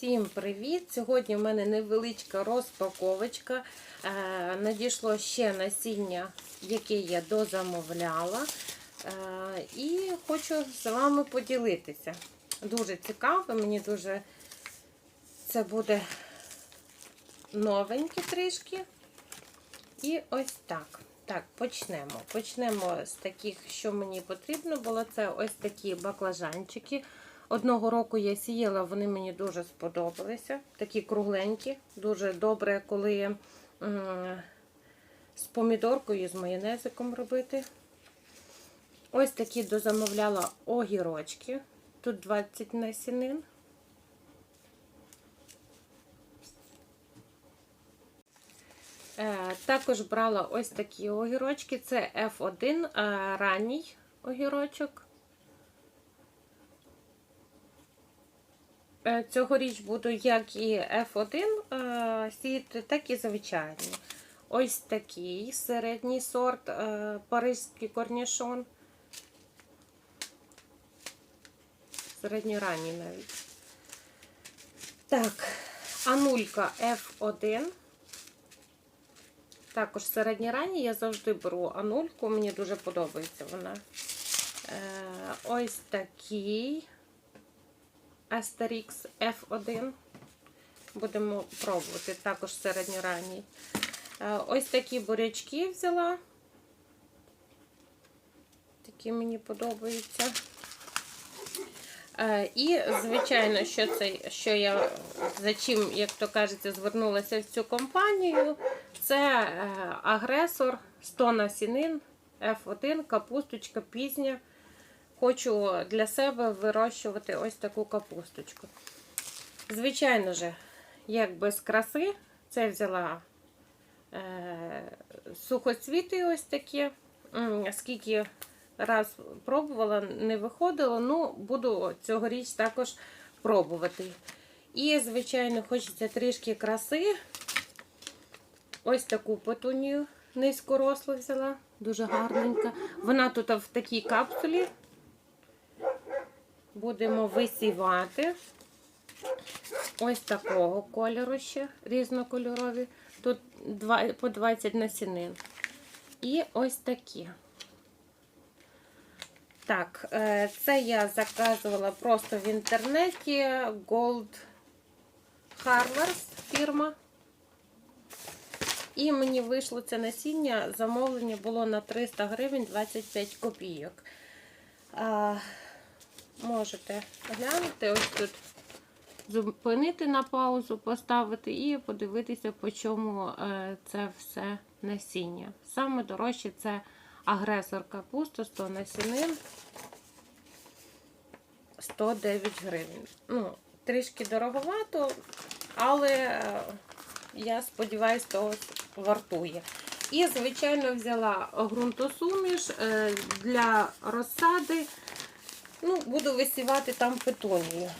Всім привіт! Сьогодні в мене невеличка розпаковочка. Е, надійшло ще насіння, яке я дозамовляла. Е, і хочу з вами поділитися. Дуже цікаво, мені дуже це буде новеньке трішки. І ось так. Так, почнемо. Почнемо з таких, що мені потрібно було. Це ось такі баклажанчики. Одного року я сіяла, вони мені дуже сподобалися. Такі кругленькі, дуже добре, коли з помідоркою, з майонезиком робити. Ось такі дозамовляла огірочки. Тут 20 насінин. Е, Також брала ось такі огірочки. Це F1 е, ранній огірочок. Цьогоріч буду як і F1 е, сіяти, так і звичайні. Ось такий середній сорт е, паризький корнішон. Середньоранній навіть. Так, анулька F1. Також середньоранній я завжди беру анульку, мені дуже подобається вона. Е, ось такий. Asterix F1. Будемо пробувати, також середньоранній. Ось такі бурячки взяла. Такі мені подобаються. І, звичайно, що це, що я за чим, як то кажеться, звернулася в цю компанію, це агресор 100 насінин F1, капусточка пізня хочу для себе вирощувати ось таку капусточку. Звичайно ж, як без краси, це взяла е, сухоцвіти ось такі. Скільки раз пробувала, не виходило, ну, буду цьогоріч також пробувати. І, звичайно, хочеться трішки краси. Ось таку петунію низькорослу взяла, дуже гарненька. Вона тут в такій капсулі будемо висівати ось такого кольору ще різнокольорові. Тут по 20 насінин. І ось такі. Так, е, це я заказувала просто в інтернеті Gold Harvest фірма. І мені вийшло це насіння, замовлення було на 300 гривень 25 копійок. Можете глянути, ось тут зупинити на паузу, поставити і подивитися, по чому е, це все насіння. Саме дорожче це агресор капуста, 100 насінин, 109 гривень. Ну, Трішки дороговато, але е, я сподіваюся, того вартує. І, звичайно, взяла ґрунтосуміш е, для розсади. Ну, Буду висівати там петунію.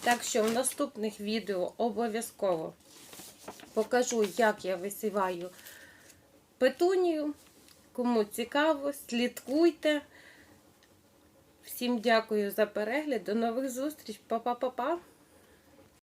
Так що в наступних відео обов'язково покажу, як я висіваю петунію. Кому цікаво, слідкуйте. Всім дякую за перегляд. До нових зустріч. Па-па-па-па.